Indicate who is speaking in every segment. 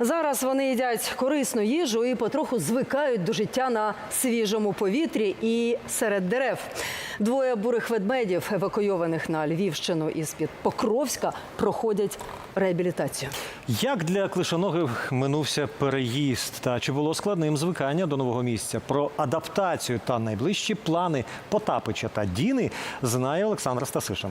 Speaker 1: Зараз вони їдять корисну їжу і потроху звикають до життя на свіжому повітрі і серед дерев. Двоє бурих ведмедів, евакуйованих на Львівщину із під Покровська, проходять реабілітацію.
Speaker 2: Як для клишоногих минувся переїзд та чи було складним звикання до нового місця? Про адаптацію та найближчі плани Потапича та Діни знає Олександр Стасишин.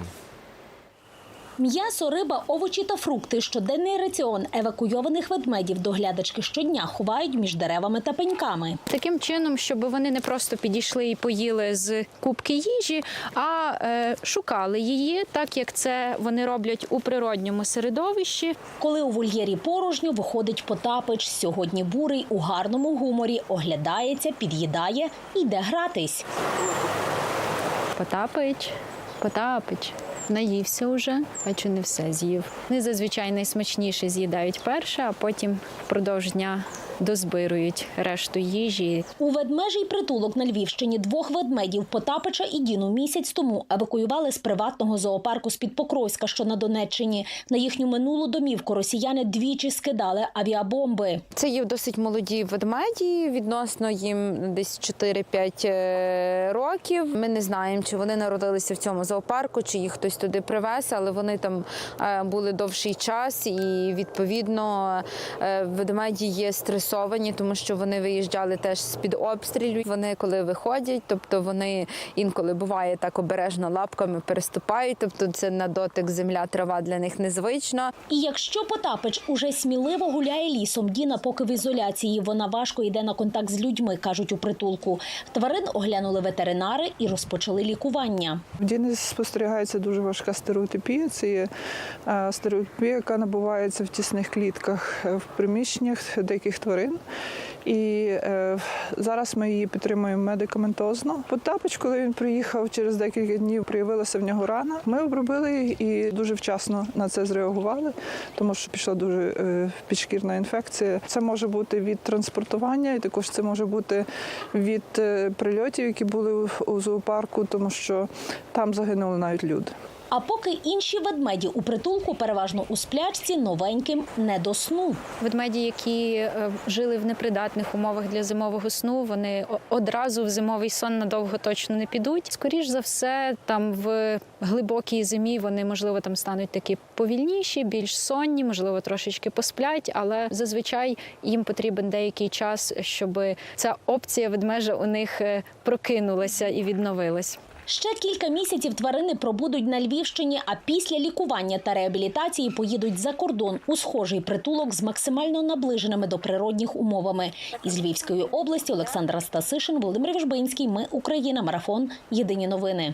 Speaker 3: М'ясо, риба, овочі та фрукти щоденний раціон евакуйованих ведмедів доглядачки щодня ховають між деревами та пеньками.
Speaker 4: Таким чином, щоб вони не просто підійшли і поїли з кубки їжі, а е, шукали її, так як це вони роблять у природньому середовищі.
Speaker 3: Коли у вольєрі порожньо виходить Потапич, сьогодні бурий у гарному гуморі, оглядається, під'їдає і йде гратись.
Speaker 4: Потапич, Потапич. Наївся уже, бачу, не все з'їв. Вони зазвичай найсмачніше з'їдають перше, а потім впродовж дня дозбирують решту їжі.
Speaker 3: У ведмежий притулок на Львівщині двох ведмедів Потапича і Діну місяць тому евакуювали з приватного зоопарку з-під Покровська, що на Донеччині. На їхню минулу домівку росіяни двічі скидали авіабомби.
Speaker 4: Це є досить молоді ведмеді, відносно їм десь 4-5 е, років. Ми не знаємо, чи вони народилися в цьому зоопарку, чи їх хтось туди привез, але вони там е, були довший час, і відповідно е, ведмеді є стресовані, тому що вони виїжджали теж з під обстрілів. Вони коли виходять, тобто вони інколи буває так обережно лапками переступають. Тобто це на дотик земля, трава для них незвично.
Speaker 3: І якщо Потапич уже сміливо гуляє лісом, Діна поки в ізоляції, вона важко йде на контакт з людьми, кажуть у притулку. Тварин оглянули ветеринари і розпочали лікування.
Speaker 5: В Діни спостерігається дуже важка стереотипія. Це є стереотипія, яка набувається в тісних клітках е, в приміщеннях деяких тварин. І е, зараз ми її підтримуємо медикаментозно. Потапич, коли він приїхав через декілька днів, проявилася в нього рана. Ми обробили і дуже вчасно на це зреагували, тому що пішла дуже е, підшкірна інфекція. Це може бути від транспортування, і також це може бути від е, прильотів, які були у зоопарку, тому що там загинули навіть люди.
Speaker 3: А поки інші ведмеді у притулку, переважно у сплячці, новеньким не до сну.
Speaker 4: Ведмеді, які е, жили в непридатних умовах для зимового сну, вони одразу в зимовий сон надовго точно не підуть. Скоріш за все, там в глибокій зимі вони можливо там стануть такі повільніші, більш сонні, можливо, трошечки посплять, але зазвичай їм потрібен деякий час, щоб ця опція ведмежа у них е, прокинулася і відновилась.
Speaker 3: Ще кілька місяців тварини пробудуть на Львівщині, а після лікування та реабілітації поїдуть за кордон у схожий притулок з максимально наближеними до природних умовами. Із Львівської області Олександра Стасишин, Володимир Вжбинський. Ми Україна. Марафон. Єдині новини.